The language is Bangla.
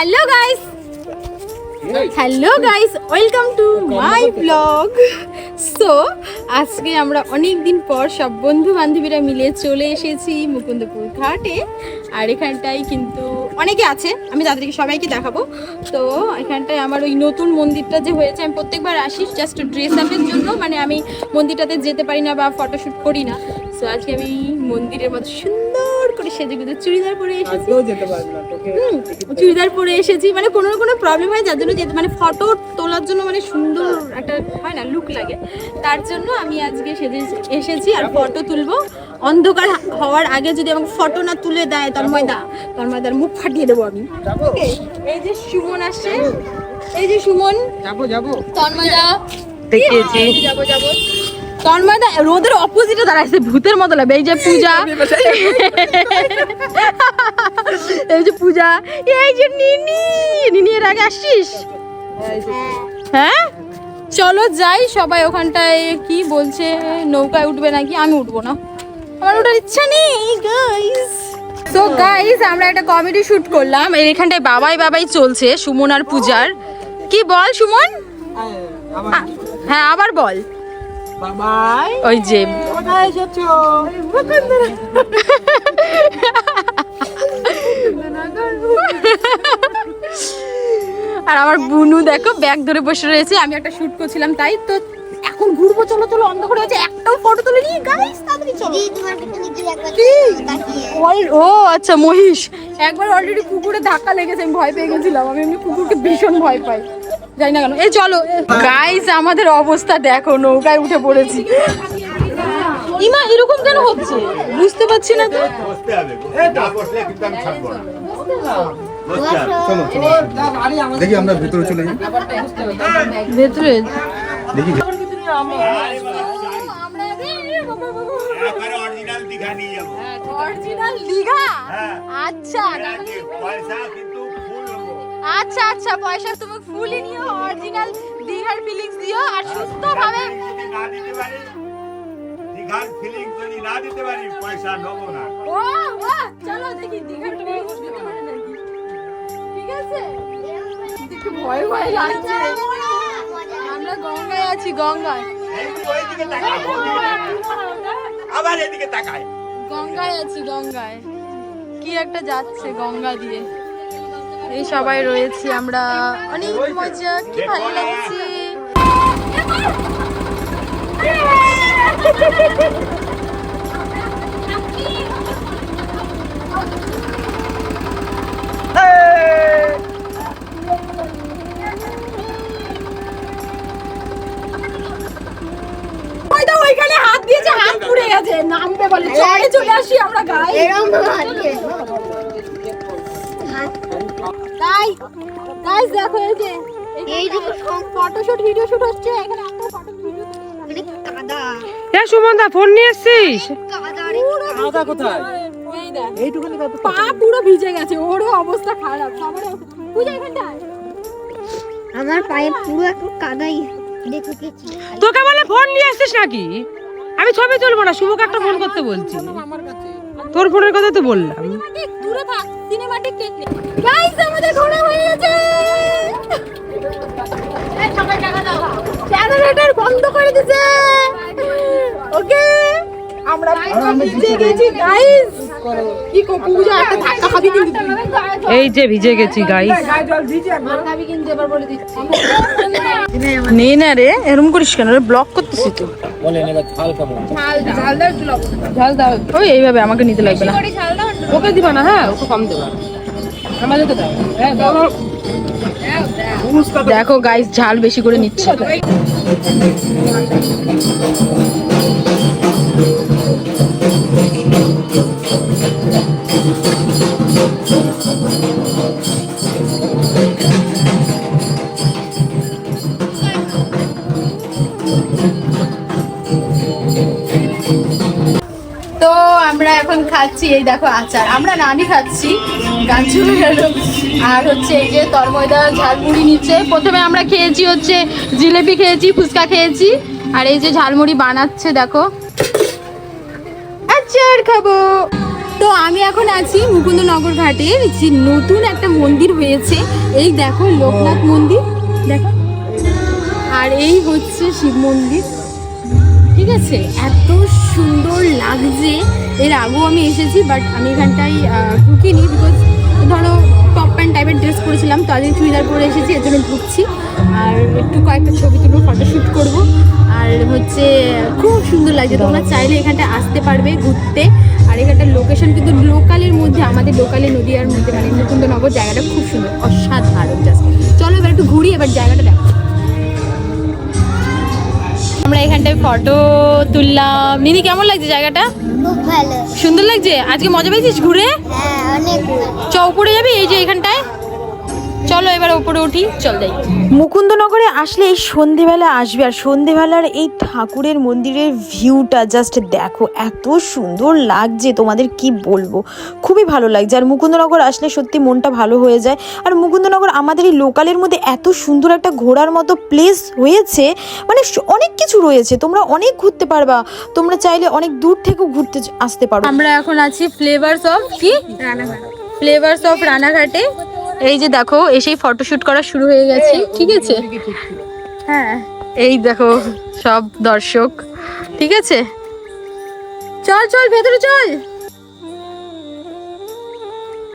Hello guys hello guys welcome to my blog so আজকে আমরা অনেক দিন পর সব বন্ধু বান্ধবীরা মিলে চলে এসেছি মুকুন্দপুর ঘাটে। আর এখানটায় কিন্তু অনেকে আছে আমি তাদেরকে সবাইকে দেখাবো। তো এখানটায় আমার ওই নতুন মন্দিরটা যে হয়েছে আমি প্রত্যেকবার আসি জাস্ট ড্রেস আপের জন্য। মানে আমি মন্দিরটাতে যেতে পারি না বা ফটোশ্যুট করি না। সো আজকে আমি মন্দিরের মতো সুন্দর করে সেজে গুজে চুড়িদার পরে এসেছি। চুড়িদার পরে এসেছি। মানে কোনো না কোনো প্রবলেম হয় যার জন্য যেতে মানে ফটো তোলার জন্য মানে সুন্দর একটা হয় না লুক লাগে। তার জন্য আমি আজকে সেজে এসেছি আর ফটো তুলবো। অন্ধকার হওয়ার আগে যদি আমাকে ফটো না তুলে দেয় তন্ময়দা তন্ময়দার মুখ ফাটিয়ে দেবো আমি। এই যে সুমন আসছে। এই যে সুমন। যাব যাব। তন্ময়দা দেখিয়েছি যাব যাব। তন্ময়দা রোদের অপোজিটে দাঁড়াইছে ভূতের মতো লাগবে। এই যে পূজা। এই যে পূজা এই যে নিনি। নিনি এর আগে আসছিস? হ্যাঁ? চলো যাই সবাই ওখানটায় কি বলছে নৌকায় উঠবে নাকি? আমি উঠবো না। আমার ওঠার ইচ্ছা নেই গাইস তো গাইস আমরা একটা কমেডি শুট করলাম। এর এখানটায় বাবাই বাবাই চলছে সুমন আর পূজার। কি বল সুমন? হ্যাঁ আবার বল। ওই যে। আর আমার বুনু দেখো ব্যাগ ধরে বসে রয়েছে। আমি একটা শুট করছিলাম তাই তো এখন ঘুরবো চলো চলো অন্ধকার হয়েছে একটাও ফটো তুলে নিয়ে গাইস তাড়াতাড়ি চলো। ও আচ্ছা মহিষ। একবার অলরেডি কুকুরে ধাক্কা লেগেছে আমি ভয় পেয়ে গেছিলাম। আমি এমনি কুকুরকে ভীষণ ভয় পাই। জানি না কেন। এই চলো। গাইস আমাদের অবস্থা দেখো নৌকায় উঠে পড়েছি। ইমা এরকম কেন হচ্ছে? বুঝতে পারছি না তো। দেখি আমরা ভেতরে চলে যাই। ভেতরে? দেখি। অরিজিনাল দীঘা নিয়ে যাব। অরিজিনাল দীঘা? হ্যাঁ। আচ্ছা আচ্ছা আচ্ছা পয়সা তুমি ফুলই নিও অরিজিনাল দীঘার ফিলিংস দিও আর সুস্থ ভাবে যদি না দিতে পারি দীঘার ফিলিং যদি না দিতে পারি পয়সা নেব না। ও ও চলো দেখি দীঘার ফিলিংস দিতে পারে নাকি? ঠিক আছে? একটু ভয় ভয় লাগছে। আমরা গঙ্গায় আছি গঙ্গায়। তাকায় ওইদিকে তাকায়। আবার এদিকে তাকায় গঙ্গায় আছি গঙ্গায়। কি একটা যাচ্ছে গঙ্গা দিয়ে। এই সবাই রয়েছি আমরা। অনেক মজা কি ভালো লাগছে? ওইখানে হাত দিয়েছে হাত পুড়ে গেছে। নামবে বলে। চলে চলে আসি আমরা গাই এরকম তাই গাইস দেখো এই যে এই যে ফটোশুট ভিডিও শুট হচ্ছে এখানে একটা ফটো ভিডিও মানে কাদা। এ সুমনদা ফোন নিয়ে এসছিস? কাদা কোথায়? কাদা পা পুরো ভিজে গেছে ওরও অবস্থা খারাপ সবার পূজা এখানটায়। আমার পায়ে পুরো একটু কাদাই দেখো কি তোকে বলে ফোন নিয়ে এসছিস নাকি? আমি ছবি তুলবো না শুভকে একটা ফোন করতে বলছি। তোর ফোনের কথা তো বললাম। দূরে থাক সিনেমাটিক টেকনিক গাইস আমাদের ঘোরা হয়ে গেছে। জেনারেটর বন্ধ করে দিছে। ওকে আমরা গেছি গাইস এই যে ভিজে গেছি গাইস নে না রে এরম করিস কেন? রে ব্লক করতেছি তো। ঝাল দাও। ওই এইভাবে আমাকে নিতে লাগবে না। ওকে দিবা না হ্যাঁ ওকে কম দেবা। হ্যাঁ দাও। দেখো গাইস ঝাল বেশি করে নিচ্ছে। আমরা এখন খাচ্ছি, এই দেখো আচার। আমরা না আমি খাচ্ছি গান আর হচ্ছে এই যে তরময়দা, ঝালমুড়ি নিচ্ছে। প্রথমে আমরা খেয়েছি হচ্ছে জিলেপি খেয়েছি, ফুচকা খেয়েছি। আর এই যে ঝালমুড়ি বানাচ্ছে, দেখো। আচার খাব। তো আমি এখন আছি মুকুন্দনগর ঘাটের যে নতুন একটা মন্দির হয়েছে। এই দেখো লোকনাথ মন্দির, দেখো। আর এই হচ্ছে শিব মন্দির। ঠিক আছে? এত সুন্দর লাগছে। এর আগেও আমি এসেছি বাট আমি এখানটায় ঢুকিনি বিকজ ধরো টপ প্যান্ট টাইপের ড্রেস পরেছিলাম, তো আজকে চুড়িদার পরে এসেছি, এর জন্য ঢুকছি। আর একটু কয়েকটা ছবি তুলবো ফটোশ্যুট করব। আর হচ্ছে, খুব সুন্দর লাগছে। তোমরা চাইলে এখানটা আসতে পারবে, ঘুরতে। আর এখানটার লোকেশন কিন্তু লোকালের মধ্যে আমাদের লোকালে নদীয়ার মধ্যে মানে মুকুন্দনগর জায়গাটা খুব সুন্দর অসাধারণ জাস্ট চলো এবার একটু ঘুরি এবার জায়গাটা দেখো। আমরা এখানটায় ফটো তুললাম। নিনি কেমন লাগছে জায়গাটা? সুন্দর লাগছে? আজকে মজা পেয়েছিস ঘুরে? হ্যাঁ চ উপরে যাবি এই যে এখানটায়? চলো এবার উপরে উঠি চল যাই। মুকুন্দনগরে আসলে এই সন্ধেবেলা আসবে আর সন্ধেবেলার এই ঠাকুরের মন্দিরের ভিউটা জাস্ট দেখো এত সুন্দর লাগছে তোমাদের কি বলব? খুবই ভালো লাগছে আর মুকুন্দনগর আসলে সত্যি মনটা ভালো হয়ে যায়। আর মুকুন্দনগর আমাদের এই লোকালের মধ্যে এত সুন্দর একটা ঘোরার মতো প্লেস হয়েছে মানে অনেক কিছু রয়েছে তোমরা অনেক ঘুরতে পারবা তোমরা চাইলে অনেক দূর থেকেও ঘুরতে আসতে পারো। আমরা এখন আছি ফ্লেভার্স অফ কি? রানাঘাট। ফ্লেভারস অফ রানাঘাটে। এই যে দেখো এসেই ফটোশুট করা শুরু হয়ে গেছে। ঠিক আছে? হ্যাঁ। এই দেখো সব দর্শক। ঠিক আছে? চল চল ভেতরে চল!